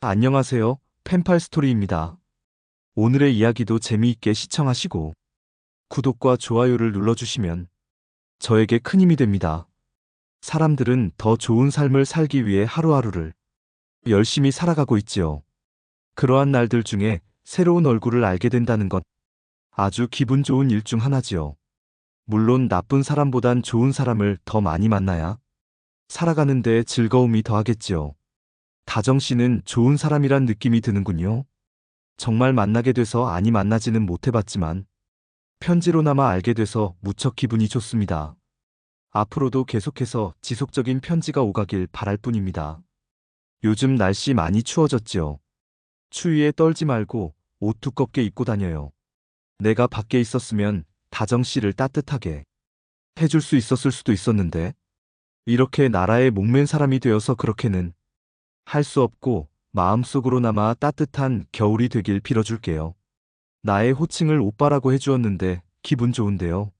안녕하세요. 펜팔 스토리입니다. 오늘의 이야기도 재미있게 시청하시고 구독과 좋아요를 눌러주시면 저에게 큰 힘이 됩니다. 사람들은 더 좋은 삶을 살기 위해 하루하루를 열심히 살아가고 있지요. 그러한 날들 중에 새로운 얼굴을 알게 된다는 것 아주 기분 좋은 일 중 하나지요. 물론 나쁜 사람보단 좋은 사람을 더 많이 만나야 살아가는 데 즐거움이 더하겠지요. 다정 씨는 좋은 사람이란 느낌이 드는군요. 정말 만나게 돼서 아니 만나지는 못해봤지만 편지로나마 알게 돼서 무척 기분이 좋습니다. 앞으로도 계속해서 지속적인 편지가 오가길 바랄 뿐입니다. 요즘 날씨 많이 추워졌지요. 추위에 떨지 말고 옷 두껍게 입고 다녀요. 내가 밖에 있었으면 다정 씨를 따뜻하게 해줄 수 있었을 수도 있었는데 이렇게 나라에 목맨 사람이 되어서 그렇게는 할 수 없고 마음속으로나마 따뜻한 겨울이 되길 빌어줄게요. 나의 호칭을 오빠라고 해주었는데 기분 좋은데요.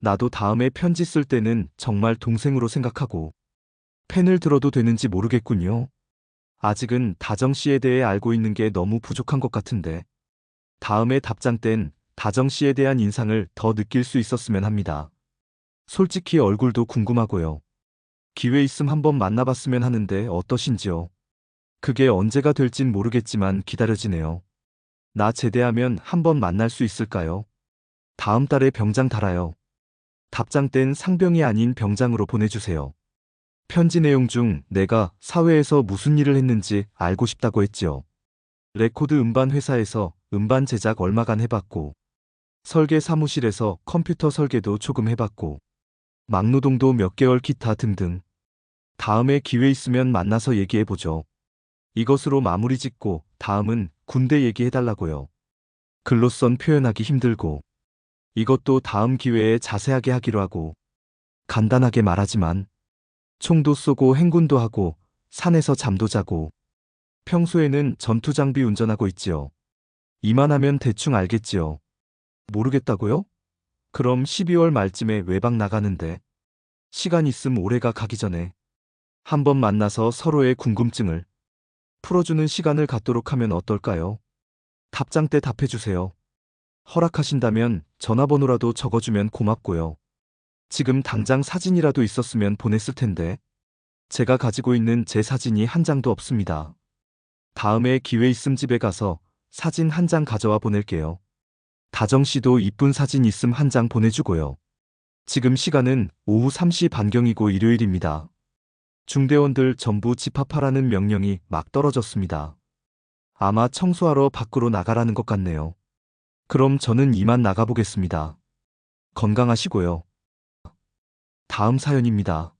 나도 다음에 편지 쓸 때는 정말 동생으로 생각하고 펜을 들어도 되는지 모르겠군요. 아직은 다정 씨에 대해 알고 있는 게 너무 부족한 것 같은데 다음에 답장 땐 다정 씨에 대한 인상을 더 느낄 수 있었으면 합니다. 솔직히 얼굴도 궁금하고요. 기회 있음 한번 만나봤으면 하는데 어떠신지요? 그게 언제가 될진 모르겠지만 기다려지네요. 나 제대하면 한번 만날 수 있을까요? 다음 달에 병장 달아요. 답장 땐 상병이 아닌 병장으로 보내주세요. 편지 내용 중 내가 사회에서 무슨 일을 했는지 알고 싶다고 했지요. 레코드 음반 회사에서 음반 제작 얼마간 해봤고, 설계 사무실에서 컴퓨터 설계도 조금 해봤고, 막노동도 몇 개월 기타 등등. 다음에 기회 있으면 만나서 얘기해보죠. 이것으로 마무리 짓고 다음은 군대 얘기해달라고요. 글로선 표현하기 힘들고 이것도 다음 기회에 자세하게 하기로 하고 간단하게 말하지만 총도 쏘고 행군도 하고 산에서 잠도 자고 평소에는 전투 장비 운전하고 있지요. 이만하면 대충 알겠지요. 모르겠다고요? 그럼 12월 말쯤에 외박 나가는데 시간 있음 올해가 가기 전에 한번 만나서 서로의 궁금증을 풀어주는 시간을 갖도록 하면 어떨까요? 답장 때 답해주세요. 허락하신다면 전화번호라도 적어주면 고맙고요. 지금 당장 사진이라도 있었으면 보냈을 텐데 제가 가지고 있는 제 사진이 한 장도 없습니다. 다음에 기회 있음 집에 가서 사진 한 장 가져와 보낼게요. 다정 씨도 이쁜 사진 있음 한 장 보내주고요. 지금 시간은 오후 3시 반경이고 일요일입니다. 중대원들 전부 집합하라는 명령이 막 떨어졌습니다. 아마 청소하러 밖으로 나가라는 것 같네요. 그럼 저는 이만 나가보겠습니다. 건강하시고요. 다음 사연입니다.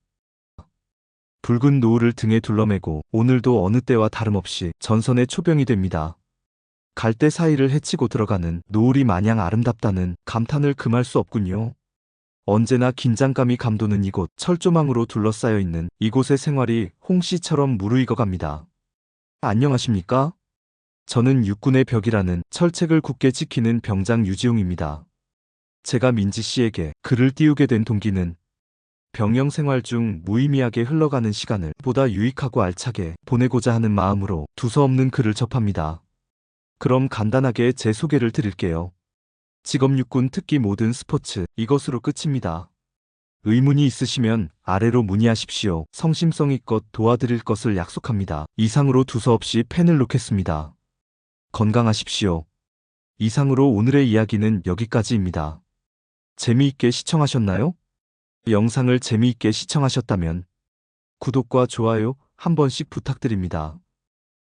붉은 노을을 등에 둘러매고 오늘도 어느 때와 다름없이 전선의 초병이 됩니다. 갈대 사이를 헤치고 들어가는 노을이 마냥 아름답다는 감탄을 금할 수 없군요. 언제나 긴장감이 감도는 이곳 철조망으로 둘러싸여 있는 이곳의 생활이 홍씨처럼 무르익어 갑니다. 안녕하십니까? 저는 육군의 벽이라는 철책을 굳게 지키는 병장 유지용입니다. 제가 민지 씨에게 글을 띄우게 된 동기는 병영 생활 중 무의미하게 흘러가는 시간을 보다 유익하고 알차게 보내고자 하는 마음으로 두서없는 글을 접합니다. 그럼 간단하게 제 소개를 드릴게요. 직업 육군 특기 모든 스포츠 이것으로 끝입니다. 의문이 있으시면 아래로 문의하십시오. 성심성의껏 도와드릴 것을 약속합니다. 이상으로 두서없이 펜을 놓겠습니다. 건강하십시오. 이상으로 오늘의 이야기는 여기까지입니다. 재미있게 시청하셨나요? 영상을 재미있게 시청하셨다면 구독과 좋아요 한 번씩 부탁드립니다.